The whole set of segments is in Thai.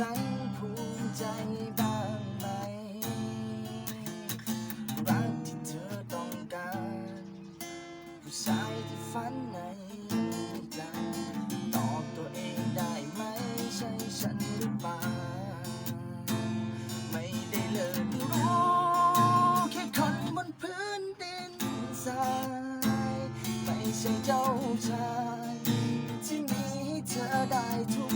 ฉันภูมิใจบ้างไหม รักที่เธอต้องการ ผู้ชายที่ฝันในใจตอบตัวเองได้ไหม ใช่ฉันหรือเปล่า ไม่ได้เลิกรู้แค่คนบนพื้นดินทราย ไม่ใช่เจ้าชาย ที่มีให้เธอได้ทุก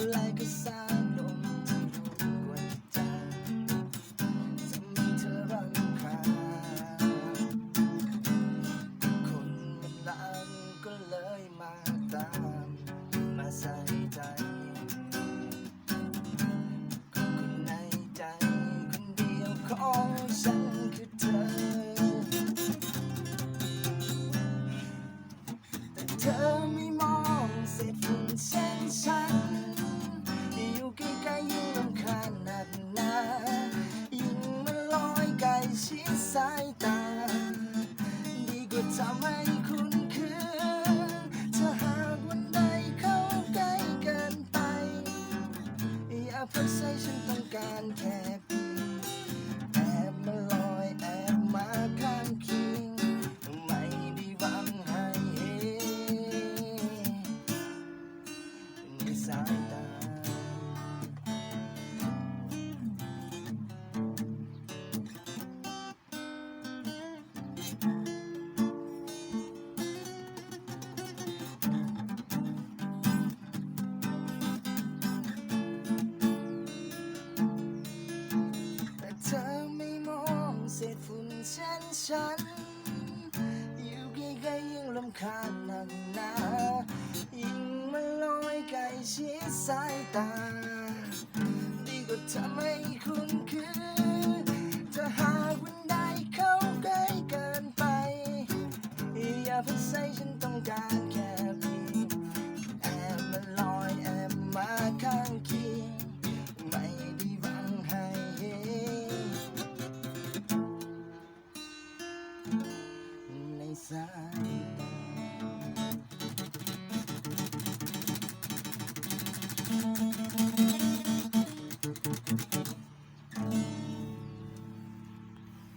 อะไชิดสายตา ดีกว่าทำให้คุณคืนถ้าหากวันใดเข้าใกล้เกินไป อย่าเพิ่งใส่ฉันต้องการแค่เพียงแอบมาลอยแอบมาข้างเคียงไม่ได้หวังให้เห็นในสายตา ล้ๆยิ่งลำคาหนักหนายิ่งมาลอยไกลชิดสายตา ดีกว่าทำให้